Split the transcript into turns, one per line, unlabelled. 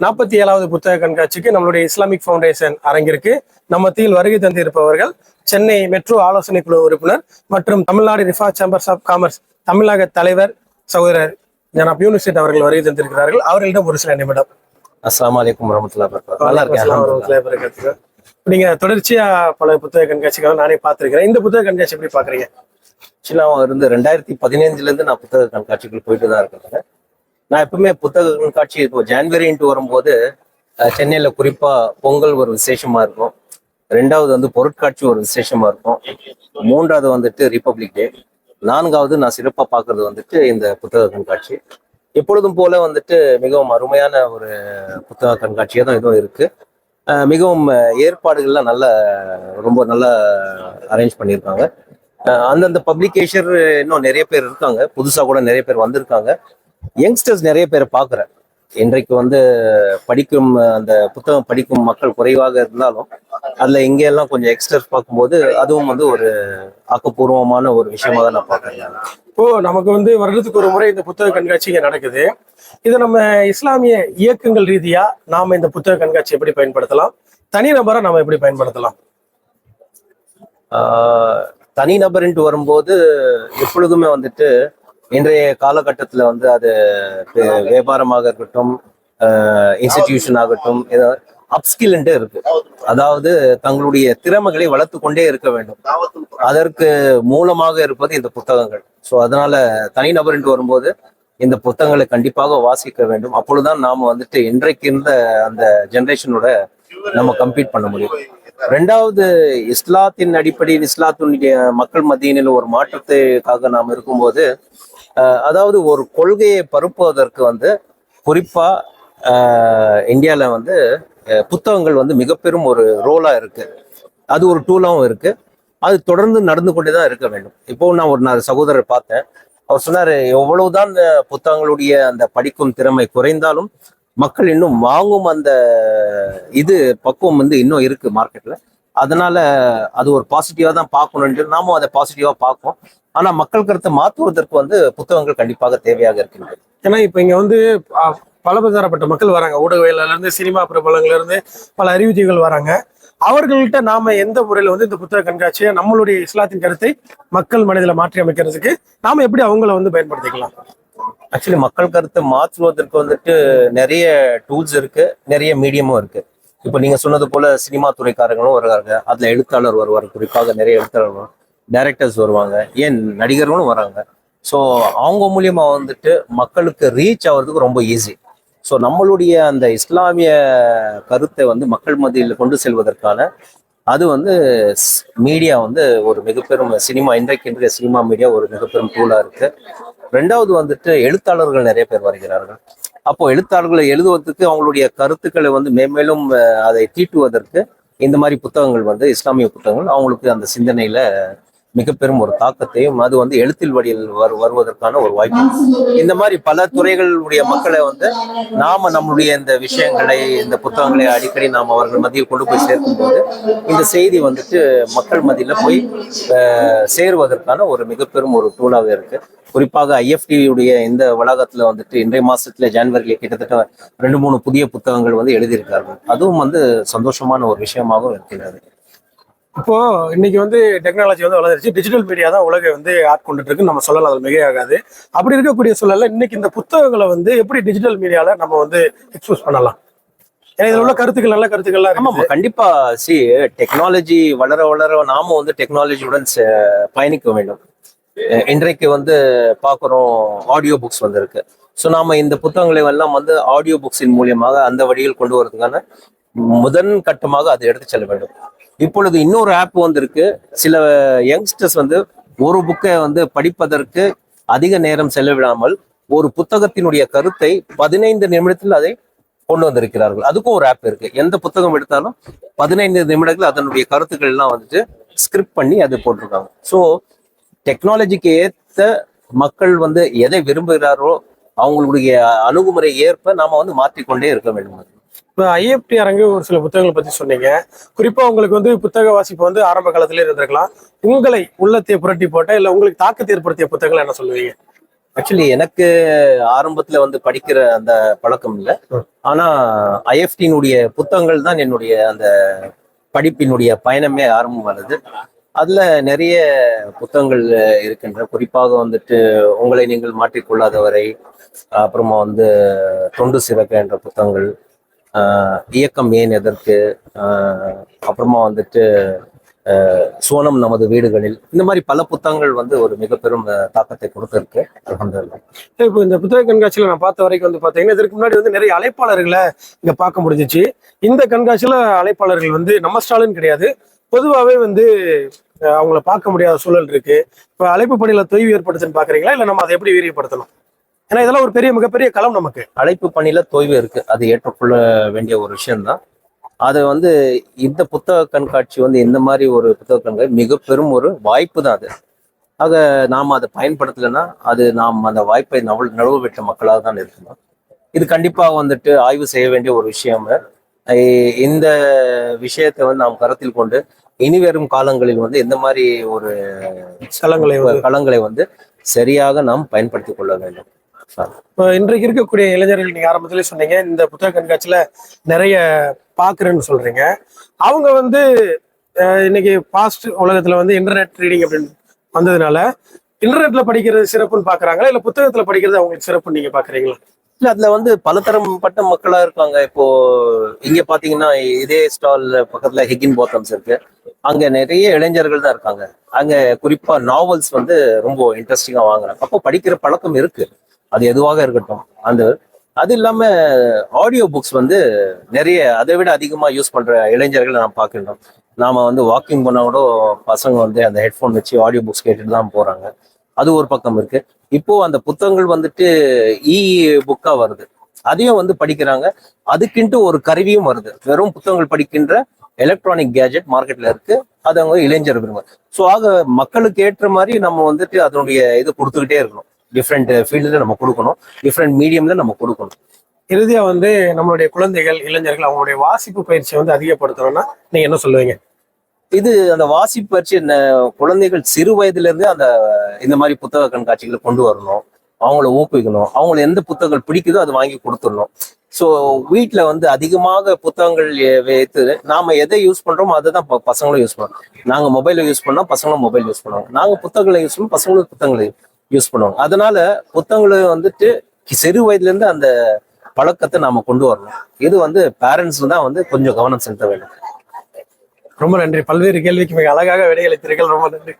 நாற்பத்தி ஏழாவது புத்தக கண்காட்சிக்கு நம்மளுடைய இஸ்லாமிக் ஃபவுண்டேஷன் அரங்கிற்கு நம்ம வருகை தந்திருப்பவர்கள் சென்னை மெட்ரோ ஆலோசனை குழு உறுப்பினர் மற்றும் Tamil Nadu Rifa chambers of commerce தமிழக தலைவர் சகோதரர் ஜனாப் யூனிசெட் அவர்கள் வருகை தந்திருக்கிறார்கள். அவர்களிடம் ஒரு சில நிமிடம்.
அலைக்கும்
வரகத்துஹு. நீங்க தொடர்ச்சியா பல புத்தக கண்காட்சிகளை நானே பார்த்திருக்கிறேன். இந்த புத்தக கண்காட்சி எப்படி பாக்குறீங்க
ஆக்சுவலா இருந்து ரெண்டாயிரத்தி பதினைஞ்சுல இருந்து நான் புத்தக கண்காட்சிகள் போயிட்டு தான் இருக்கேன். நான் எப்பவுமே புத்தக கண்காட்சி இப்போ ஜான்வரின்ட்டு வரும்போது சென்னையில குறிப்பா பொங்கல் ஒரு விசேஷமா இருக்கும். ரெண்டாவது வந்து பொருட்காட்சி ஒரு விசேஷமா இருக்கும். மூன்றாவது வந்துட்டு ரிப்பப்ளிக் டே நான்காவது நான் சிறப்பா பார்க்கிறது வந்துட்டு இந்த புத்தக கண்காட்சி. எப்பொழுதும் போல வந்துட்டு மிகவும் அருமையான ஒரு புத்தக கண்காட்சியாக தான் இதுவும் இருக்கு. அஹ், மிகவும் ஏற்பாடுகள்லாம் நல்ல ரொம்ப நல்லா அரேஞ்ச் பண்ணியிருக்காங்க. அந்தந்த பப்ளிகேஷர் இன்னும் நிறைய பேர் இருக்காங்க. புதுசா கூட நிறைய பேர் வந்திருக்காங்க. யங்ஸ்டர்ஸ் நிறைய பேர் பார்க்குறேன். இன்றைக்கு வந்து படிக்கும் அந்த புத்தகம் படிக்கும் மக்கள் குறைவாக இருந்தாலும் அதுல இங்க எல்லாம் கொஞ்சம் யங்ஸ்டர்ஸ் பார்க்கும்போது அதுவும் வந்து ஒரு ஆக்கப்பூர்வமான ஒரு விஷயமா தான் நான் பார்க்குறேன்.
இப்போ நமக்கு வந்து வருடத்துக்கு ஒரு முறை இந்த புத்தக கண்காட்சி இங்க நடக்குது. இதை நம்ம இஸ்லாமிய இயக்கங்கள் ரீதியா நாம இந்த புத்தக கண்காட்சி எப்படி பயன்படுத்தலாம்? தனிநபரை நாம எப்படி பயன்படுத்தலாம்?
ஆஹ் தனிநபர்ன்ட்டு வரும்போது எப்பொழுதுமே வந்துட்டு இன்றைய காலகட்டத்தில் வந்து அது வியாபாரமாக இருக்கட்டும் இன்ஸ்டிடியூஷன் ஆகட்டும் அப்ஸ்கில்ன்ட்டு இருக்கு. அதாவது தங்களுடைய திறமைகளை வளர்த்து கொண்டே இருக்க வேண்டும். அதற்கு மூலமாக இருப்பது இந்த புத்தகங்கள். ஸோ அதனால தனிநபர் என்று வரும்போது இந்த புத்தகங்களை கண்டிப்பாக வாசிக்க வேண்டும். அப்பொழுதுதான் நாம வந்துட்டு இன்றைக்கு இருந்த அந்த ஜெனரேஷனோட நம்ம கம்ப்ளீட் பண்ண முடியும். ரெண்டாவது இஸ்லாத்தின் அடிப்படையில் இஸ்லாத்தினுடைய மக்கள் மத்தியினில் ஒரு மாற்றத்துக்காக நாம் இருக்கும்போது அதாவது ஒரு கொள்கையை பரப்புவதற்கு வந்து குறிப்பா இந்தியாவில் இந்தியால வந்து புத்தகங்கள் வந்து மிக பெரும் ஒரு ரோலா இருக்கு. அது ஒரு டூலாவும் இருக்கு. அது தொடர்ந்து நடந்து கொண்டே தான் இருக்க வேண்டும். இப்போ நான் ஒரு நாலு சகோதரர் பார்த்தேன். அவர் சொன்னாரு எவ்வளவுதான் இந்த புத்தகங்களுடைய அந்த படிக்கும் திறமை குறைந்தாலும் மக்கள் இன்னும் வாங்கும் அந்த இது பக்குவம் வந்து இன்னும் இருக்கு மார்க்கெட்ல. அதனால அது ஒரு பாசிட்டிவா தான் பார்க்கணும்னு நாமும் அதை பாசிட்டிவா பார்ப்போம் ஆனா மக்கள் கருத்தை மாற்றுவதற்கு வந்து புத்தகங்கள் கண்டிப்பாக தேவையாக இருக்கின்றது.
ஏன்னா இப்ப இங்க வந்து ஆ, பலதரப்பட்ட மக்கள் வராங்க. ஊடகவியலாளர்ல இருந்து சினிமா பிரபலங்கள்ல இருந்து பல அறிவுஜீவிகள் வராங்க. அவர்கள்ட்ட நாம எந்த முறையில வந்து இந்த புத்தக கண்காட்சியை நம்மளுடைய இஸ்லாத்தின் கருத்தை மக்கள் மனதில மாற்றி அமைக்கிறதுக்கு நாம எப்படி அவங்கள வந்து பயன்படுத்திக்கலாம்?
ஆக்சுவலி மக்கள் கருத்தை மாற்றுவதற்கு வந்துட்டு நிறைய டூல்ஸ் இருக்கு. நிறைய மீடியமும் இருக்கு. இப்போ நீங்க சொன்னது போல சினிமா துறைக்காரங்களும் வருவாங்க அதுல எழுத்தாளர் வருவார். குறிப்பாக நிறைய எழுத்தாளர் வரும் டைரக்டர்ஸ் வருவாங்க ஏன் நடிகர்களும் வராங்க. ஸோ அவங்க மூலியமா வந்துட்டு மக்களுக்கு ரீச் ஆகிறதுக்கு ரொம்ப ஈஸி ஸோ நம்மளுடைய அந்த இஸ்லாமிய கருத்தை வந்து மக்கள் மத்தியில் கொண்டு செல்வதற்கான அது வந்து மீடியா வந்து ஒரு மிகப்பெரும் சினிமா இன்றைக்கு இன்றைய சினிமா மீடியா ஒரு மிகப்பெரும் டூலாக இருக்கு. ரெண்டாவது வந்துட்டு எழுத்தாளர்கள் நிறைய பேர் வருகிறார்கள். அப்போ எழுத்தாளர்களை எழுதுவதற்கு அவங்களுடைய கருத்துக்களை வந்து மேன்மேலும் அதை தீட்டுவதற்கு இந்த மாதிரி புத்தகங்கள் வந்து இஸ்லாமிய புத்தகங்கள் அவங்களுக்கு அந்த சிந்தனையில மிக பெரும் ஒரு தாக்கத்தையும் அது வந்து எழுத்தில் வழியில் வரு வருவதற்கான ஒரு வாய்ப்பு. இந்த மாதிரி பல துறைகளுடைய மக்களை வந்து நாம நம்மளுடைய இந்த விஷயங்களை இந்த புத்தகங்களை அடிக்கடி நாம் அவர்கள் மத்தியில் கொண்டு போய் சேர்க்கும்போது இந்த செய்தி வந்துட்டு மக்கள் மத்தியில போய் அஹ், சேருவதற்கான ஒரு மிக பெரும் ஒரு டூலாக இருக்கு. குறிப்பாக ஐஎஃப்டியுடைய உடைய இந்த வளாகத்துல வந்துட்டு இன்றைய மாசத்துல ஜான்வரியில கிட்டத்தட்ட ரெண்டு மூணு புதிய புத்தகங்கள் வந்து எழுதியிருக்கார்கள். அதுவும் வந்து சந்தோஷமான ஒரு விஷயமாகவும் இருக்கிறது
இப்போ இன்னைக்கு வந்து டெக்னாலஜி வந்து வளர்ந்துருச்சு. டிஜிட்டல் மீடியா தான் உலகை வந்து ஆட்கொண்டுட்டு இருக்கு நம்ம சொல்லலாம் அது மிகையாகாது. அப்படி இருக்கக்கூடிய சூழல்ல இன்னைக்கு இந்த புத்தகங்களை வந்து எப்படி டிஜிட்டல் மீடியால நம்ம வந்து எக்ஸ்போஸ் பண்ணலாம்? ஏன்னா இதுல உள்ள கருத்துக்கள் நல்ல கருத்துக்கள்லாம்
ஆமா கண்டிப்பா. சி டெக்னாலஜி வளர வளர நாம வந்து டெக்னாலஜியுடன் ச- பயணிக்க வேண்டும். இன்றைக்கு வந்து பார்க்குறோம் ஆடியோ புக்ஸ் வந்திருக்கு. ஸோ நாம இந்த புத்தகங்களை எல்லாம் வந்து ஆடியோ புக்ஸின் மூலியமாக அந்த வழியில் கொண்டு வரதுக்கான முதன் கட்டமாக அதை எடுத்து செல்ல வேண்டும். இப்பொழுது இன்னொரு ஆப் வந்திருக்கு. சில யங்ஸ்டர்ஸ் வந்து ஒரு புக்கை வந்து படிப்பதற்கு அதிக நேரம் செலவிடாமல் ஒரு புத்தகத்தினுடைய கருத்தை பதினைந்து நிமிடத்தில் அதை கொண்டு வந்திருக்கிறார்கள். அதுக்கும் ஒரு ஆப் இருக்கு. எந்த புத்தகம் எடுத்தாலும் பதினைந்து நிமிடங்கள் அதனுடைய கருத்துக்கள் எல்லாம் வந்துட்டு ஸ்கிரிப்ட் பண்ணி அது போட்டிருக்காங்க. ஸோ டெக்னாலஜிக்கு ஏத்த மக்கள் வந்து எதை விரும்புகிறாரோ அவங்களுடைய அணுகுமுறை ஏற்ப நாம வந்து மாற்றிக்கொண்டே இருக்க வேண்டும்.
இப்போ ஐஎஃப்டி அரங்கு ஒரு சில புத்தகங்களை பத்தி சொன்னீங்க. குறிப்பா உங்களுக்கு வந்து புத்தக வாசிப்பு வந்து ஆரம்ப காலத்திலே இருந்திருக்கலாம். உங்களை உள்ளத்தை புரட்டி போட்ட இல்ல உங்களுக்கு தாக்கத்தை ஏற்படுத்திய புத்தகங்கள் என்ன சொல்லுவீங்க?
ஆக்சுவலி எனக்கு ஆரம்பத்துல வந்து படிக்கிற அந்த பழக்கம் இல்லை. ஆனா ஐஎஃப்டினுடைய புத்தகங்கள் தான் என்னுடைய அந்த படிப்பினுடைய பயணமே ஆரம்பமானது அதுல நிறைய புத்தகங்கள் இருக்கின்ற குறிப்பாக வந்துட்டு உங்களை நீங்கள் மாற்றிக்கொள்ளாதவரை அப்புறமா வந்து தொண்டு சிறக்க என்ற புத்தகங்கள் இயக்கம் ஏன் எதற்கு? ஆஹ் அப்புறமா வந்துட்டு ஆஹ் நமது வீடுகளில். இந்த மாதிரி பல புத்தகங்கள் வந்து ஒரு மிக பெரும் தாக்கத்தை கொடுத்திருக்கு.
இப்போ இந்த புத்தக கண்காட்சியில நான் பார்த்த வரைக்கும் வந்து பார்த்தீங்கன்னா இதற்கு முன்னாடி வந்து நிறைய அழைப்பாளர்களை இங்க பார்க்க முடிஞ்சிச்சு. இந்த கண்காட்சியில அழைப்பாளர்கள் வந்து நம்ம ஸ்டாலின் கிடையாது. பொதுவாகவே வந்து அவங்கள பார்க்க முடியாத சூழல் இருக்கு. இப்போ அழைப்பு பணியில் தொய்வு ஏற்படுத்துன்னு பாக்குறீங்களா இல்ல நம்ம அதை எப்படி விரிவுபடுத்தணும் ஏன்னா இதெல்லாம் ஒரு பெரிய மிகப்பெரிய களம் நமக்கு.
அழைப்பு பணியில தொய்வு இருக்கு. அது ஏற்றுக்கொள்ள வேண்டிய ஒரு விஷயம்தான். அது வந்து இந்த புத்தக கண்காட்சி வந்து இந்த மாதிரி ஒரு புத்தக கண்காட்சி மிக பெரும் ஒரு வாய்ப்பு தான் அது. ஆக நாம் அதை பயன்படுத்தலைன்னா அது நாம் அந்த வாய்ப்பை நவ நழுவ விட்ட மக்களாக தான் இருக்கணும். இது கண்டிப்பாக வந்துட்டு ஆய்வு செய்ய வேண்டிய ஒரு விஷயம். இந்த விஷயத்தை வந்து நாம் கருத்தில் கொண்டு இனி வரும் காலங்களில் வந்து எந்த மாதிரி ஒரு
களங்களை
களங்களை வந்து சரியாக நாம் பயன்படுத்திக் கொள்ள வேண்டும்.
இப்போ இன்றைக்கு இருக்கக்கூடிய இளைஞர்கள் நீங்க ஆரம்பத்திலே சொன்னீங்க இந்த புத்தக கண்காட்சியில நிறைய பாக்குறேன்னு சொல்றீங்க. அவங்க வந்து அஹ், இன்னைக்கு பாஸ்ட் உலகத்துல வந்து இன்டர்நெட் ரீடிங் அப்படின்னு வந்ததுனால இன்டர்நெட்ல படிக்கிறது சிறப்புன்னு பாக்குறாங்களா? இல்ல புத்தகத்துல படிக்கிறது அவங்களுக்கு சிறப்புன்னு நீங்க பாக்குறீங்களா?
இல்ல அதுல வந்து பலதரப்பட்ட மக்களா இருக்காங்க. இப்போ இங்க பாத்தீங்கன்னா இதே ஸ்டால் பக்கத்துல ஹெகின் போத்தம்ஸ் இருக்கு. அங்க நிறைய இளைஞர்கள் தான் இருக்காங்க. அங்க குறிப்பா நாவல்ஸ் வந்து ரொம்ப இன்ட்ரெஸ்டிங்கா வாங்குறாங்க. அப்போ படிக்கிற பழக்கம் இருக்கு. அது எதுவாக இருக்கட்டும். அந்த அது இல்லாம ஆடியோ புக்ஸ் வந்து நிறைய அதை விட அதிகமா யூஸ் பண்ற இளைஞர்களை நாம் பார்க்கின்றோம். நாம வந்து வாக்கிங் பண்ண கூட பசங்க வந்து அந்த ஹெட்ஃபோன் வச்சு ஆடியோ புக்ஸ் கேட்டுட்டு தான் போறாங்க. அது ஒரு பக்கம் இருக்கு. இப்போ அந்த புத்தகங்கள் வந்துட்டு e இ புக்கா வருது. அதையும் வந்து படிக்கிறாங்க. அதுக்குன்ட்டு ஒரு கருவியும் வருது. வெறும் புத்தகங்கள் படிக்கின்ற எலக்ட்ரானிக் கேஜெட் மார்க்கெட்ல இருக்கு. அது அவங்க இளைஞர் விரும்ப ஸோ ஆக மக்களுக்கு ஏற்ற மாதிரி நம்ம வந்துட்டு அதனுடைய இது கொடுத்துக்கிட்டே இருக்கணும். டிஃப்ரெண்ட் ஃபீல்டில் நம்ம கொடுக்கணும். டிஃப்ரெண்ட் மீடியம்ல நம்ம கொடுக்கணும்.
இறுதியா வந்து நம்மளுடைய குழந்தைகள் இளைஞர்கள் அவங்களுடைய வாசிப்பு பயிற்சியை வந்து அதிகப்படுத்தணும்னா நீங்க என்ன சொல்லுவீங்க?
இது அந்த வாசிப்பு பயிற்சி என்ன குழந்தைகள் சிறு வயதுல இருந்தே அந்த இந்த மாதிரி புத்தக கண்காட்சிகளை கொண்டு வரணும். அவங்கள ஊக்குவிக்கணும். அவங்கள எந்த புத்தகங்கள் பிடிக்குதோ அதை வாங்கி கொடுத்துடணும். ஸோ வீட்டில் வந்து அதிகமாக புத்தகங்கள் வைத்து நாம எதை யூஸ் பண்றோமோ அதை தான் பசங்களும் யூஸ் பண்ணுவோம் நாங்க மொபைலை யூஸ் பண்ணோம் பசங்களும் மொபைல் யூஸ் பண்ணுவாங்க. நாங்க புத்தகங்களை யூஸ் பண்ணோம் பசங்களும் புத்தகங்களை யூஸ் பண்ணுவாங்க. அதனால புத்தகங்களை வந்துட்டு சிறு வயதுல இருந்து அந்த பழக்கத்தை நாம கொண்டு வரணும். இது வந்து பேரண்ட்ஸ் தான் வந்து கொஞ்சம் கவனம் செலுத்த வேண்டும்.
ரொம்ப நன்றி. பல்வேறு கேள்விக்கு மிக அழகாக விடையளித்தீர்கள். ரொம்ப நன்றி.